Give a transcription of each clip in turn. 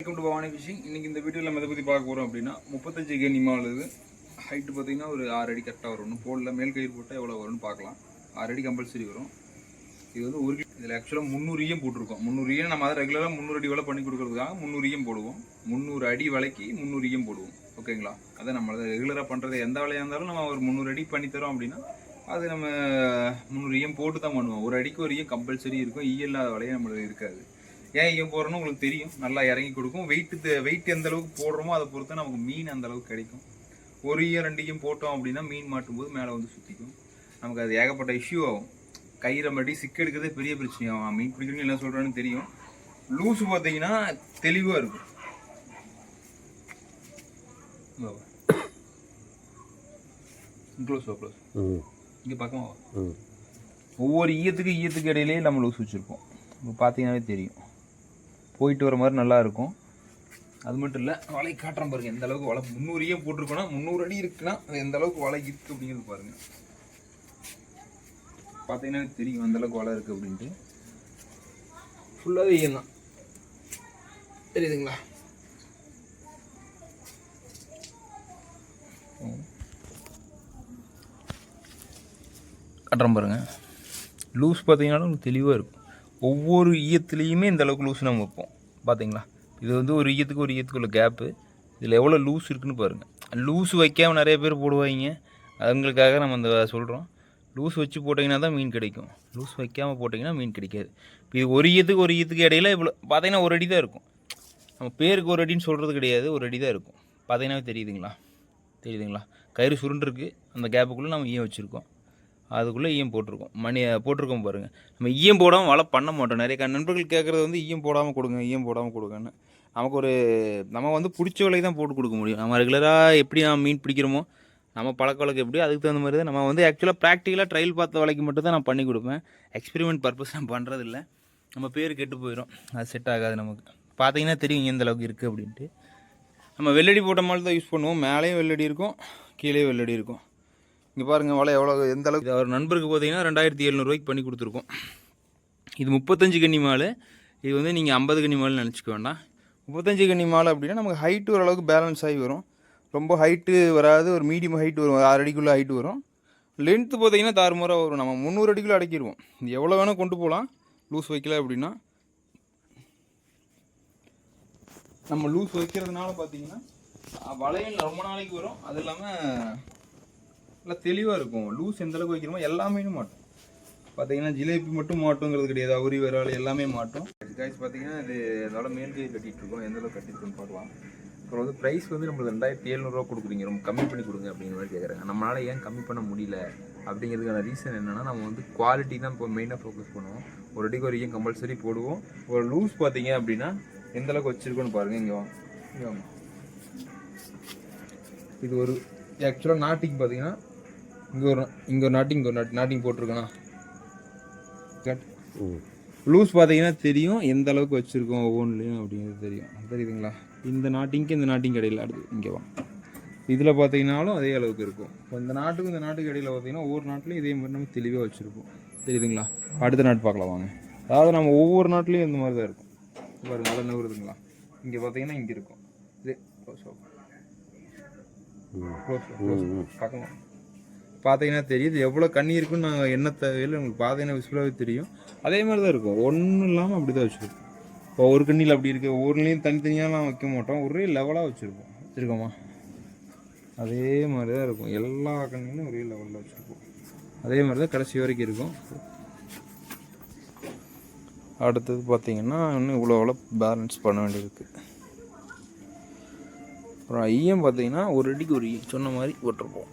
Welcome to Bhavani phishing இன்னைக்கு இந்த வீடியோவில் நம்ம எதை பற்றி பார்க்க போகிறோம் அப்படின்னா முப்பத்தஞ்சு கே நிமாவில் ஹைட்டு பார்த்தீங்கன்னா ஒரு ஆறு அடி கரெக்டாக வரும். இன்னும் போடல. மேல் கயிறு போட்டால் எவ்வளோ வரும்னு பார்க்கலாம். ஆறு அடி கம்பல்சரி வரும். இது வந்து ஒரு இதில் ஆக்சுவலாக முந்நூறு போட்டிருக்கோம். முந்நூறு நம்ம அதை ரெகுலராக முந்நூறு அடி வலை பண்ணி கொடுக்கறதுக்காக முந்நூறு போடுவோம். முந்நூறு அடி வலைக்கு முந்நூறியும் போடுவோம். ஓகேங்களா அதை நம்ம அதை ரெகுலராக பண்ணுறது எந்த வேலையாக இருந்தாலும் நம்ம ஒரு முந்நூறு அடி பண்ணித்தரோம் அப்படின்னா அது நம்ம முந்நூறு ஈயம் போட்டு தான் பண்ணுவோம். ஒரு அடிக்கு ஒரு ஈயம் கம்பல்சரி இருக்கும். ஈயம் இல்லாத வலையே நம்மளுக்கு இருக்காது. ஏன் ஈயம் போடுறோன்னு உங்களுக்கு தெரியும். நல்லா இறங்கி கொடுக்கும். வெயிட்டு வெயிட் எந்த அளவுக்கு போடுறோமோ அதை பொறுத்து நமக்கு மீன் அந்த அளவுக்கு கிடைக்கும். ஒரு ஈயம் ரெண்டு ஈயம் போட்டோம் அப்படின்னா மீன் மாட்டும்போது மேலே வந்து சுற்றிக்கும் நமக்கு அது ஏகப்பட்ட இஷ்யூ ஆகும். கயிறை மட்டி சிக்க எடுக்கிறதே பெரிய பிரச்சனையாகும் மீன் பிடிக்கிறவங்க என்ன சொல்கிறான்னு தெரியும். லூஸு பார்த்தீங்கன்னா தெளிவாக இருக்கும். க்ளோஸ் க்ளோஸ் ம். இங்கே பக்கமாக ஒவ்வொரு ஈயத்துக்கு ஈயத்துக்கு இடையிலேயே நம்ம லூஸ் வச்சுருப்போம். இப்போ பார்த்தீங்கன்னாவே தெரியும். போயிட்டு வர மாதிரி நல்லாயிருக்கும் அது மட்டும் இல்லை வலை காட்டுறோம் பாருங்க. எந்த அளவுக்கு வலை முந்நூறையே போட்டிருக்கோன்னா முந்நூறு அடி இருக்குன்னா எந்த அளவுக்கு வலை இருக்குது அப்படிங்கிறது பாருங்க. பார்த்தீங்கன்னா தெரியும் அந்த அளவுக்கு வலை இருக்குது அப்படின்ட்டு. ஃபுல்லாகவே ஈயம் தான் தெரியுதுங்களா? காட்டுறோம் பாருங்க. லூஸ் பார்த்தீங்கன்னா உங்களுக்கு தெளிவாக இருக்கும். ஒவ்வொரு ஈயத்துலேயுமே இந்த அளவுக்கு லூஸ் நம்ம வைப்போம். பார்த்தீங்களா இது வந்து ஒரு ஈயத்துக்கு ஒரு ஈயத்துக்குள்ள கேப்பு இதில் எவ்வளோ லூஸ் இருக்குன்னு பாருங்கள் லூஸ் வைக்காம நிறைய பேர் போடுவாங்க. அவங்களுக்காக நம்ம அந்த சொல்கிறோம் லூஸ் வச்சு போட்டிங்கன்னா தான் மீன் கிடைக்கும். லூஸ் வைக்காமல் போட்டிங்கன்னா மீன் கிடைக்காது. இப்போ இது ஒரு ஈயத்துக்கு ஒரு ஈயத்துக்கு இடையில இவ்வளோ பார்த்தீங்கன்னா ஒரு அடி தான் இருக்கும். நம்ம பேருக்கு ஒரு அடின்னு சொல்கிறது கிடையாது. ஒரு அடி தான் இருக்கும். பார்த்தீங்கன்னா தெரியுதுங்களா? தெரியுதுங்களா? கயிறு சுருண்டுருக்கு அந்த கேப்புக்குள்ளே நம்ம ஈயம் வச்சுருக்கோம். அதுக்குள்ளே ஈயம் போட்டிருக்கோம். மணி போட்டிருக்கோம் பாருங்கள் நம்ம ஈயம் போடாமல் வலை பண்ண மாட்டோம். நிறைய க- நண்பர்கள் கேட்குறது வந்து ஈயம் போடாமல் கொடுங்க ஈயம் போடாமல் கொடுங்கன்னு. நமக்கு ஒரு நம்ம வந்து பிடிச்ச விலை தான் போட்டு கொடுக்க முடியும். நம்ம ரெகுலராக எப்படி நம்ம மீன் பிடிக்கிறோமோ நம்ம பழக்க வழக்கம் எப்படி அதுக்கு தகுந்த மாதிரி தான் நம்ம வந்து ஆக்சுவலாக ப்ராக்டிக்கலாக ட்ரையல் பார்த்த வேலைக்கு மட்டும் தான் நான் பண்ணி கொடுப்பேன். எக்ஸ்பெரிமெண்ட் பர்பஸ் நான் பண்ணுறதில்ல நம்ம பேர் கெட்டு போயிடும் அது செட் ஆகாது நமக்கு. பார்த்தீங்கன்னா தெரியும் எந்த அளவுக்கு இருக்குது அப்படின்ட்டு. நம்ம வெள்ளடி போட்ட மாதிரி தான் யூஸ் பண்ணுவோம். மேலேயும் வெள்ளடி இருக்கும் கீழே வெள்ளடி இருக்கும். இங்கே பாருங்கள் வலை எவ்வளோ எந்த அளவுக்கு. அவர் நண்பருக்கு பார்த்தீங்கன்னா ரெண்டாயிரத்தி எழுநூறுவாய்க்கு பண்ணி கொடுத்துருக்கோம். இது முப்பத்தஞ்சு கன்னி மால். இது வந்து நீங்கள் ஐம்பது கன்னி மால் நினச்சிக்க வேண்டாம். முப்பத்தஞ்சு கன்னி மால் அப்படின்னா நமக்கு ஹைட்டு ஓரளவுக்கு பேலன்ஸ் ஆகி வரும். ரொம்ப ஹைட்டு வராது ஒரு மீடியம் ஹைட் வரும் ஆறு அடிக்குள்ளே ஹைட்டு வரும். லென்த்து பார்த்தீங்கன்னா தாறுமாறாக வரும். நம்ம முந்நூறு அடிக்குள்ளே அடக்கிடுவோம். இது எவ்வளோ வேணால் கொண்டு போகலாம் லூஸ் வைக்கல அப்படின்னா. நம்ம லூஸ் வைக்கிறதுனால பார்த்தீங்கன்னா வளையல் ரொம்ப நாளைக்கு வரும். அது இல்லாமல் நல்லா தெளிவாக இருக்கும். லூஸ் எந்த அளவுக்கு வைக்கிறோமோ எல்லாமே மாட்டும். பார்த்தீங்கன்னா ஜிலேபி மட்டும் மாட்டுங்கிறது கிடையாது. அவுரி விரால் எல்லாமே மாட்டும். காய்ச்சி பார்த்தீங்கன்னா இது அதோட மேல் கை கட்டிட்டு இருக்கோம். எந்த அளவுக்கு கட்டிருக்குன்னு பார்க்கலாம். அப்புறம் வந்து ப்ரைஸ் வந்து நம்மளுக்கு ரெண்டாயிரத்தி எழுநூறுவா கொடுக்குறீங்க. ரொம்ப கம்மி பண்ணி கொடுங்க அப்படிங்கிற மாதிரி கேட்குறாங்க நம்மளால் ஏன் கம்மி பண்ண முடியல அப்படிங்கிறதுக்கான ரீசன் என்னென்னா நம்ம வந்து குவாலிட்டி தான் இப்போ மெயினாக ஃபோக்கஸ் பண்ணுவோம். ஒரு அடிக்கு கம்பல்சரி போடுவோம். ஒரு லூஸ் பார்த்தீங்க அப்படின்னா எந்த அளவுக்கு வச்சிருக்கோன்னு பாருங்க. இங்கே வாங்க இங்கே வாங்க இது ஒரு ஆக்சுவலாக நாட்டிக்கு பார்த்தீங்கன்னா இங்கே ஒரு இங்கே ஒரு நாட்டிங் இங்கே ஒரு நாட்டி நாட்டிங் போட்டிருக்கேனா ம். லூஸ் பார்த்தீங்கன்னா தெரியும் எந்த அளவுக்கு வச்சுருக்கோம் ஒவ்வொன்றுலையும் அப்படிங்கிறது தெரியும். தெரியுதுங்களா இந்த நாட்டிங்க்கு இந்த நாட்டிங் இடையில அடுத்து இங்கே வா. இதில் பார்த்தீங்கன்னாலும் அதே அளவுக்கு இருக்கும். இப்போ இந்த நாட்டுக்கும் இந்த நாட்டுக்கு இடையில பார்த்தீங்கன்னா ஒவ்வொரு நாட்டிலையும் இதே மாதிரி நம்ம தெளிவாக வச்சுருப்போம். தெரியுதுங்களா? அடுத்த நாட்டு பார்க்கலாம் வாங்க. அதாவது நம்ம ஒவ்வொரு நாட்டிலையும் இந்த மாதிரி தான் இருக்கும். பாருங்க நல்லா நகருதுங்களா? இங்கே பார்த்தீங்கன்னா இங்கே இருக்கும். இது க்ளோஸ் க்ளோஸ் பார்த்தீங்கன்னா தெரியுது. எவ்வளோ கண்ணி இருக்குன்னு நாங்கள் என்ன தேவையில்லை. உங்களுக்கு பார்த்தீங்கன்னா விசுவலாகவே தெரியும். அதே மாதிரி தான் இருக்கும். ஒன்றும் இல்லாமல் அப்படி தான் வச்சுருப்போம். இப்போ ஒரு கண்ணியில் அப்படி இருக்குது ஒவ்வொருலேயும் தனித்தனியாலாம் வைக்க மாட்டோம். ஒரே லெவலாக வச்சுருப்போம். வச்சுருக்கோமா? அதே மாதிரி தான் இருக்கும். எல்லா கண்ணிலும் ஒரே லெவலில் வச்சுருப்போம். அதே மாதிரி தான் கடைசி வரைக்கும் இருக்கும். அடுத்தது பார்த்தீங்கன்னா இன்னும் இவ்வளோ அவ்வளோ பேலன்ஸ் பண்ண வேண்டியிருக்கு. அப்புறம் ஐயம் பார்த்தீங்கன்னா ஒரு அடிக்கு ஒரு சொன்ன மாதிரி போட்டிருப்போம்.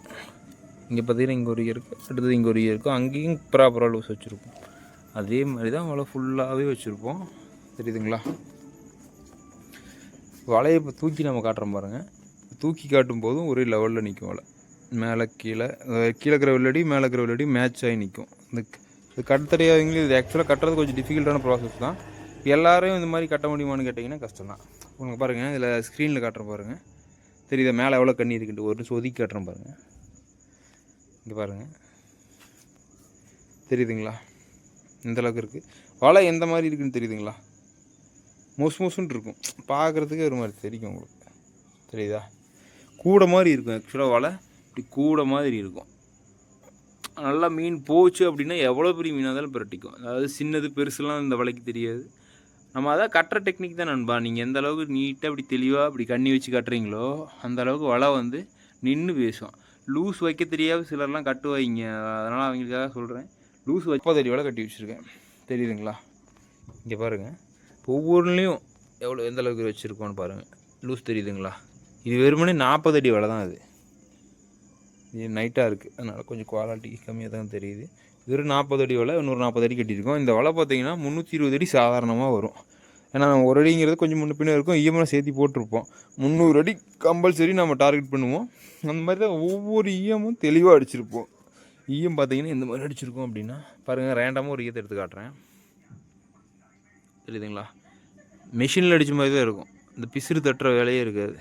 இங்கே பார்த்தீங்கன்னா இங்கே ஒரு இருக்குது அடுத்தது இங்கே ஒரு இருக்கும் அங்கேயும் ப்ராப்பராக லூஸ் வச்சுருப்போம். அதே மாதிரி தான் வலை ஃபுல்லாகவே வச்சுருப்போம். தெரியுதுங்களா? வலையை இப்போ தூக்கி நம்ம காட்டுறோம் பாருங்கள் தூக்கி காட்டும் போதும் ஒரே லெவலில் நிற்கும் வலை. மேலே கீழே கீழே இருக்கிற வெள்ளடி மேலே இருக்கிற வெள்ளடி மேட்ச் ஆகி நிற்கும் இந்த இது கட்ட இது ஆக்சுவலாக கட்டுறது கொஞ்சம் டிஃபிகல்ட்டான ப்ராசஸ் தான். எல்லாரையும் இந்த மாதிரி கட்ட முடியுமான்னு கேட்டிங்கன்னா கஷ்டம் தான். உங்களுக்கு பாருங்கள் இதில் ஸ்க்ரீனில் காட்டுற பாருங்கள் தெரியுதா மேலே எவ்வளோ கண்ணி இருக்குன்ட்டு. ஒரு நிமிஷம் ஒதுக்கி காட்டுறேன் பாருங்கள் இங்கே பாருங்கள் தெரியுதுங்களா? இந்த அளவுக்கு இருக்குது வலை எந்த மாதிரி இருக்குன்னு தெரியுதுங்களா? மொசு மொசுன்னு இருக்கும். பார்க்குறதுக்கே ஒரு மாதிரி தெரியும் உங்களுக்கு. தெரியுதா? கூடை மாதிரி இருக்கும் ஆக்சுவலாக வலை. இப்படி கூடை மாதிரி இருக்கும். நல்லா மீன் போச்சு அப்படின்னா எவ்வளோ பெரிய மீனாக இருந்தாலும் பிரட்டிக்கும். அதாவது சின்னது பெருசுலாம் இந்த வலைக்கு தெரியாது. நம்ம அதான் கட்டுற டெக்னிக் தான் நண்பா. நீங்கள் எந்த அளவுக்கு நீட்டாக அப்படி தெளிவாக அப்படி கண்ணி வச்சு கட்டுறீங்களோ அந்த அளவுக்கு வலை வந்து நின்று பேசுவோம் லூஸ் வைக்க தெரியாத சிலர்லாம் கட்டு வைங்க. அதனால் அவங்களுக்காக சொல்கிறேன் லூஸ் முப்பது அடி கட்டி வச்சுருக்கேன். தெரியுதுங்களா? இங்கே பாருங்கள் இப்போ ஒவ்வொன்றுலேயும் எவ்வளோ எந்த அளவுக்கு வச்சுருக்கோன்னு பாருங்கள் லூஸ் தெரியுதுங்களா? இது வெறுமனே நாற்பது அடி வலை தான் அது. இது நைட்டாக இருக்குது அதனால் கொஞ்சம் குவாலிட்டி கம்மியாக தான் தெரியுது. வெறும் நாற்பது அடி வலை இன்னொரு நாற்பது அடி கட்டியிருக்கோம். இந்த வலை பார்த்தீங்கன்னா முந்நூற்றி இருபது அடி சாதாரணமாக வரும். ஏன்னா ஒரு அடிங்கிறது கொஞ்சம் முன்ன பின்ன இருக்கும். ஈயமெல்லாம் சேர்த்து போட்டிருப்போம். முந்நூறு அடி கம்பல்சரி நம்ம டார்கெட் பண்ணுவோம். அந்த மாதிரி தான் ஒவ்வொரு ஈயமும் தெளிவாக அடிச்சிருப்போம். இஎம் பார்த்தீங்கன்னா இந்த மாதிரி அடிச்சிருக்கோம் அப்படின்னா பாருங்கள் ரேண்டமாக ஒரு ஈயத்தை எடுத்து காட்டுறேன். தெரியுதுங்களா? மிஷினில் அடித்த மாதிரி தான் இருக்கும். இந்த பிசிறு தட்டுற வேலையே இருக்காது.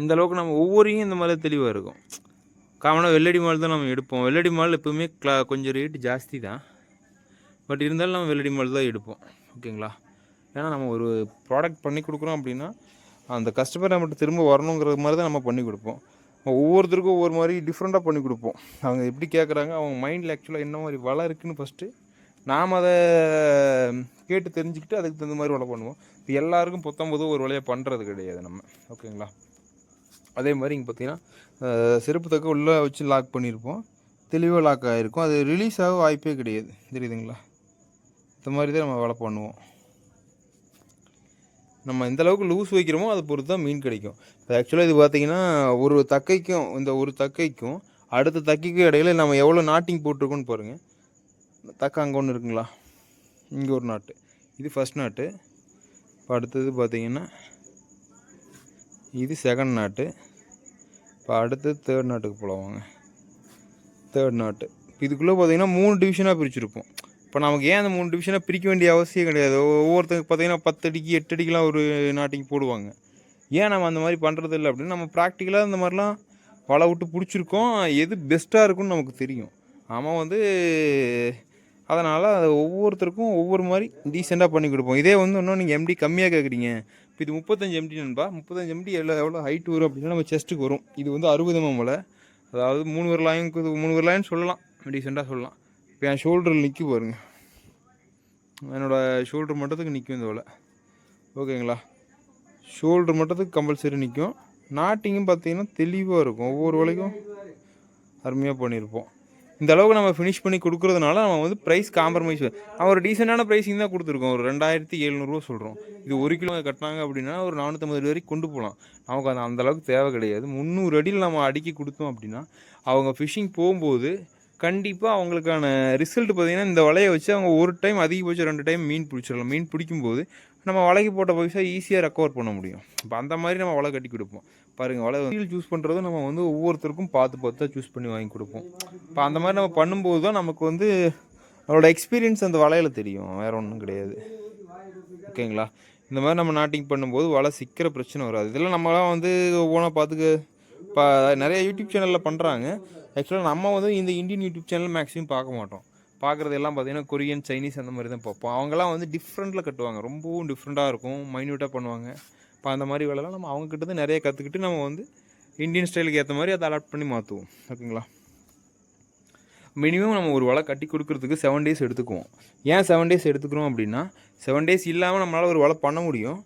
இந்த அளவுக்கு நம்ம ஒவ்வொரையும் இந்த மாதிரி தெளிவாக இருக்கும். காமனாக வெள்ளடி மால் தான் நம்ம எடுப்போம். வெள்ளடி மால் எப்போவுமே க்ளா கொஞ்சம் ரேட்டு ஜாஸ்தி தான். பட் இருந்தாலும் நம்ம வெள்ளடி மால் தான் எடுப்போம். ஓகேங்களா? ஏன்னா நம்ம ஒரு ப்ராடக்ட் பண்ணி கொடுக்குறோம் அப்படின்னா அந்த கஸ்டமர் நம்மகிட்ட திரும்ப வரணுங்கிற மாதிரி தான் நம்ம பண்ணி கொடுப்போம். ஒவ்வொருத்தருக்கும் ஒவ்வொரு மாதிரி டிஃப்ரெண்ட்டாக பண்ணி கொடுப்போம். அவங்க எப்படி கேட்குறாங்க அவங்க மைண்டில் ஆக்சுவலாக என்ன மாதிரி வலை இருக்குன்னு ஃபஸ்ட்டு நாம் அதை கேட்டு தெரிஞ்சுக்கிட்டு அதுக்கு தகுந்த மாதிரி வலை பண்ணுவோம். இப்போ எல்லாருக்கும் பத்தொம்பது ஒரு வலையை பண்ணுறது கிடையாது நம்ம. ஓகேங்களா? அதே மாதிரி இங்கே பார்த்தீங்கன்னா செருப்பு தக்க உள்ளே வச்சு லாக் பண்ணியிருப்போம் தெளிவாக லாக் ஆகிருக்கும் அது ரிலீஸ் ஆக வாய்ப்பே கிடையாது. தெரியுதுங்களா? இந்த மாதிரி தான் நம்ம வலை பண்ணுவோம். நம்ம எந்த அளவுக்கு லூஸ் வைக்கிறோமோ அதை பொறுத்து தான் மீன் கிடைக்கும். ஆக்சுவலாக இது பார்த்தீங்கன்னா ஒரு தக்கைக்கும் இந்த ஒரு தக்கைக்கும் அடுத்த தக்கைக்கும் இடையில நம்ம எவ்வளோ நாட்டிங் போட்டிருக்கோன்னு பாருங்கள் தக்கை அங்கே ஒன்று இருக்குங்களா? இங்கே ஒரு நாட்டு இது ஃபஸ்ட் நாட்டு இப்போ அடுத்தது பார்த்தீங்கன்னா இது செகண்ட் நாட்டு இப்போ அடுத்து தேர்ட் நாட்டுக்கு போகலாம் வாங்க. தேர்ட் நாட்டு இப்போ இதுக்குள்ளே பார்த்தீங்கன்னா மூணு டிவிஷனாக பிரிச்சுருப்போம். இப்போ நமக்கு ஏன் அந்த மூணு டிவிஷனாக பிரிக்க வேண்டிய அவசியம் கிடையாது. ஒவ்வொருத்தருக்கு பார்த்தீங்கன்னா பத்து அடிக்கு எட்டு அடிக்கெலாம் ஒரு நாட்டிக்கு போடுவாங்க. ஏன் நம்ம அந்த மாதிரி பண்ணுறது இல்லை அப்படின்னு நம்ம ப்ராக்டிக்கலாக இந்த மாதிரிலாம் வலை விட்டு பிடிச்சிருக்கோம். எது பெஸ்ட்டாக இருக்கும்னு நமக்கு தெரியும். ஆமாம் வந்து அதனால் அது ஒவ்வொருத்தருக்கும் ஒவ்வொரு மாதிரி டீசெண்டாக பண்ணி கொடுப்போம். இதே வந்து இன்னும் நீங்கள் எம்டி கம்மியாக கேட்குறீங்க இப்போ இது முப்பத்தஞ்சு எம்டி நண்பா? முப்பத்தஞ்சு எம்டி எவ்வளோ எவ்வளோ ஹைட் வரும் அப்படின்னா நம்ம செஸ்ட்டுக்கு வரும். இது வந்து அறுபது மலை அதாவது மூணு வரலாயுக்கு மூணு வரலாயின்னு சொல்லலாம். டீசெண்டாக சொல்லலாம். இப்போ என் ஷோல்டரில் நிற்கி பாருங்க. என்னோடய ஷோல்டர் மட்டத்துக்கு நிற்கும் இந்த வலை. ஓகேங்களா? ஷோல்டர் மட்டத்துக்கு கம்பல்சரி நிற்கும் நாட்டிங்கும் பார்த்தீங்கன்னா தெளிவாக இருக்கும். ஒவ்வொரு வலைக்கும் அருமையாக பண்ணியிருப்போம் இந்த அளவுக்கு நம்ம ஃபினிஷ் பண்ணி கொடுக்குறதுனால நம்ம வந்து ப்ரைஸ் காம்ப்ரமைஸ் அவன் ஒரு டீசெண்டான ப்ரைஸிங் தான் கொடுத்துருக்கோம். ஒரு ரெண்டாயிரத்தி எழுநூறுவா சொல்கிறோம் இது ஒரு கிலோ கட்டினாங்க அப்படின்னா ஒரு நானூற்றம்பது வரைக்கும் கொண்டு போகலாம். நமக்கு அது அந்த அளவுக்கு தேவை கிடையாது. முந்நூறு அடியில் நம்ம அடுக்கி கொடுத்தோம் அப்படின்னா அவங்க ஃபிஷிங் போகும்போது கண்டிப்பாக அவங்களுக்கான ரிசல்ட் பார்த்தீங்கன்னா இந்த வலையை வச்சு அவங்க ஒரு டைம் அதிகபட்சம் ரெண்டு டைம் மீன் பிடிச்சிடலாம். மீன் பிடிக்கும்போது நம்ம வலைக்கு போட்ட பைசா ஈஸியாக ரெக்கவர் பண்ண முடியும். இப்போ அந்த மாதிரி நம்ம வலை கட்டி கொடுப்போம். பாருங்கள் வலை ரீல் சூஸ் பண்ணுறதும் நம்ம வந்து ஒவ்வொருத்தருக்கும் பார்த்து பார்த்து தான் சூஸ் பண்ணி வாங்கி கொடுப்போம். இப்போ அந்த மாதிரி நம்ம பண்ணும்போது தான் நமக்கு வந்து நம்மளோட எக்ஸ்பீரியன்ஸ் அந்த வலையில் தெரியும். வேறு ஒன்றும் கிடையாது. ஓகேங்களா இந்த மாதிரி நம்ம நாட்டிங் பண்ணும்போது வலை சிக்கிற பிரச்சனை வராது. இதெல்லாம் நம்மளாம் வந்து ஒவ்வொன்றா பார்த்துக்க இப்போ நிறைய யூடியூப் சேனலில் பண்ணுறாங்க ஆக்சுவலாக நம்ம வந்து இந்த இந்தியன் யூடியூப் சேனல் மேக்ஸிமம் பார்க்க மாட்டோம். பார்க்குறது எல்லாம் பார்த்தீங்கன்னா கொரியன் சைனீஸ் அந்த மாதிரி தான் பார்ப்போம். அவங்கெல்லாம் வந்து டிஃப்ரெண்ட்டில் கட்டுவாங்க. ரொம்பவும் டிஃப்ரெண்ட்டாக இருக்கும். மைன்யூட்டாக பண்ணுவாங்க. இப்போ அந்த மாதிரி வேலைலாம் நம்ம அவங்கக்கிட்ட தான் நிறைய கற்றுக்கிட்டு நம்ம வந்து இந்தியன் ஸ்டைலுக்கு ஏற்ற மாதிரி அதை அடாப்ட் பண்ணி மாற்றுவோம் ஓகேங்களா? மினிமம் நம்ம ஒரு வலை கட்டி கொடுக்குறதுக்கு செவன் டேஸ் எடுத்துக்குவோம். ஏன் செவன் டேஸ் எடுத்துக்கிறோம் அப்படின்னா செவன் டேஸ் இல்லாமல் நம்மளால் ஒரு வலை பண்ண முடியும்.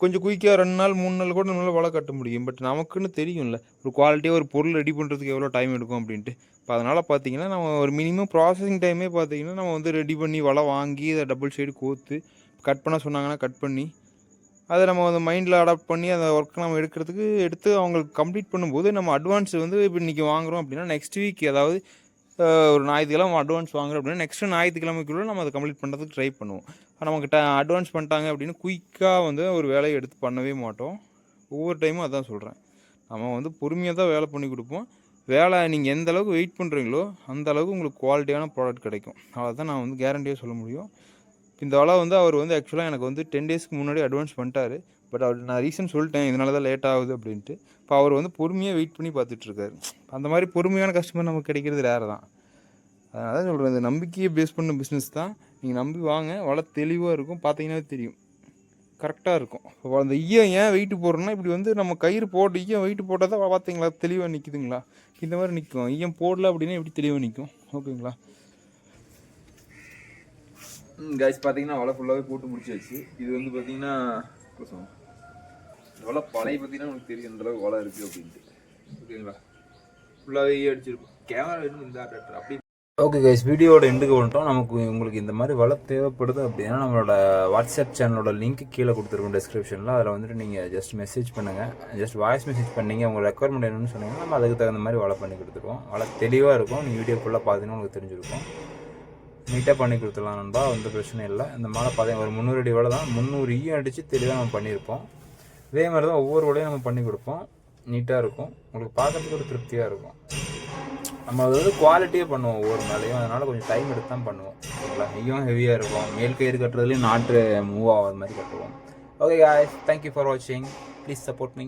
கொஞ்சம் குயிக்காக ரெண்டு நாள் மூணு நாள் கூட நம்மளால் வலை கட்ட முடியும். பட் நமக்குன்னு தெரியும்ல. ஒரு குவாலிட்டியாக ஒரு பொருள் ரெடி பண்ணுறதுக்கு எவ்வளோ டைம் எடுக்கும் அப்படின்ட்டு. இப்போ அதனால் பார்த்தீங்கன்னா நம்ம ஒரு மினிமம் ப்ராசஸிங் டைமே பார்த்தீங்கன்னா நம்ம வந்து ரெடி பண்ணி வலை வாங்கி அதை டபுள் சைடு கோத்து கட் பண்ண சொன்னாங்கன்னா கட் பண்ணி அதை நம்ம வந்து மைண்டில் அடாப்ட் பண்ணி அந்த ஒர்க்கை நம்ம எடுக்கிறதுக்கு எடுத்து அவங்களுக்கு கம்ப்ளீட் பண்ணும்போது நம்ம அட்வான்ஸ் வந்து இப்போ இன்றைக்கி வாங்குறோம் அப்படின்னா நெக்ஸ்ட் வீக் அதாவது ஒரு ஞாயிற்றுக்கிழமை அட்வான்ஸ் வாங்குறோம் அப்படின்னா நெக்ஸ்ட் ஞாயிற்றுக்கிழமைக்குள்ளே நம்ம அதை கம்ப்ளீட் பண்ணுறதுக்கு ட்ரை பண்ணுவோம். நமக்கு ட அட்வான்ஸ் பண்ணிட்டாங்க அப்படின்னு குயிக்காக வந்து ஒரு வேலையை எடுத்து பண்ணவே மாட்டோம். ஒவ்வொரு டைமும் அதான் சொல்கிறேன் நம்ம வந்து பொறுமையாக தான் வேலை பண்ணி கொடுப்போம். வேலை நீங்கள் எந்த அளவுக்கு வெயிட் பண்ணுறீங்களோ அந்த அளவுக்கு உங்களுக்கு குவாலிட்டியான ப்ராடக்ட் கிடைக்கும். அதான் நான் வந்து கேரண்டியாக சொல்ல முடியும். இந்த வேலை வந்து அவர் வந்து ஆக்சுவலாக எனக்கு வந்து டென் டேஸ்க்கு முன்னாடி அட்வான்ஸ் பண்ணிட்டாரு. பட் அவர் நான் ரீசன் சொல்லிட்டேன் இதனால தான் லேட் ஆகுது அப்படின்ட்டு. இப்போ அவர் வந்து பொறுமையாக வெயிட் பண்ணி பார்த்துட்ருக்காரு. அந்த மாதிரி பொறுமையான கஸ்டமர் நமக்கு கிடைக்கிறது ரேர் தான். அதனால தான் சொல்கிறேன் இந்த நம்பிக்கையை பேஸ் பண்ண பிஸ்னஸ் தான். நீங்கள் நம்பி வாங்க வலை தெளிவாக இருக்கும் பார்த்தீங்கன்னா தெரியும். கரெக்டாக இருக்கும். இப்போ அந்த ஈயம் ஏன் வெயிட்டு போடுறோம்னா இப்படி வந்து நம்ம கயிறு போட்டு ஈயம் வெயிட்டு போட்டால் தான் பார்த்தீங்களா தெளிவாக நிற்குதுங்களா இந்த மாதிரி நிற்கும் ஈயம் போடல அப்படின்னா எப்படி தெளிவாக நிற்கும் ஓகேங்களா? கைஸ் பார்த்தீங்கன்னா வலை ஃபுல்லாகவே போட்டு முடிச்சாச்சு. இது வந்து பார்த்தீங்கன்னா வலை பழைய பார்த்தீங்கன்னா உங்களுக்கு தெரியும் இந்த அளவுக்கு வலை இருக்குது அப்படின்ட்டு. ஓகேங்களா? ஃபுல்லாகவே அடிச்சிருக்கும் கேமரா வேணும் இந்த ஆட்டர் அப்படி ஓகே கைஸ் வீடியோட எண்டுக்கு வந்துட்டோம். நமக்கு உங்களுக்கு இந்த மாதிரி வலை தேவைப்படுது அப்படின்னா நம்மளோட வாட்ஸ்அப் சேனலோட லிங்க் கீழே கொடுத்துருக்கோம் டிஸ்கிரிப்ஷனில் அதில் வந்துட்டு நீங்கள் ஜஸ்ட் மெசேஜ் பண்ணுங்கள் ஜஸ்ட் வாய்ஸ் மெசேஜ் பண்ணீங்க. உங்கள் ரெக்குவயர்மெண்ட் என்னன்னு சொன்னீங்கன்னா நம்ம அதுக்கு தகுந்த மாதிரி வலை பண்ணி கொடுத்துருவோம். வலை தெளிவாக இருக்கும். நீங்கள் வீடியோ ஃபுல்லாக பார்த்தீங்கன்னா உங்களுக்கு தெரிஞ்சிருக்கும். நீட்டாக பண்ணி கொடுத்துடலாம் நண்பா. எந்த பிரச்சனையும் இல்லை. இந்த மாலை பார்த்தீங்க ஒரு முந்நூறு அடி வலை தான். முந்நூறு ஈயம் அடித்து தெளிவாக நம்ம பண்ணியிருப்போம். இதே மாதிரி தான் ஒவ்வொரு வலையும் நம்ம பண்ணி கொடுப்போம். நீட்டாக இருக்கும். உங்களுக்கு பார்க்கறதுக்கு ஒரு திருப்தியாக இருக்கும். நம்ம அது வந்து குவாலிட்டியாக பண்ணுவோம் ஒவ்வொரு மேலேயும். அதனால் கொஞ்சம் டைம் எடுத்து தான் பண்ணுவோம். ஓகேங்களா நெய்யும் ஹெவியாக இருக்கும். மேல் கயிறு கட்டுறதுலேயும் நாட்டு மூவ் ஆகாத மாதிரி கட்டுவோம். ஓகே தேங்க்யூ ஃபார் வாட்சிங் ப்ளீஸ் சப்போர்ட் மீ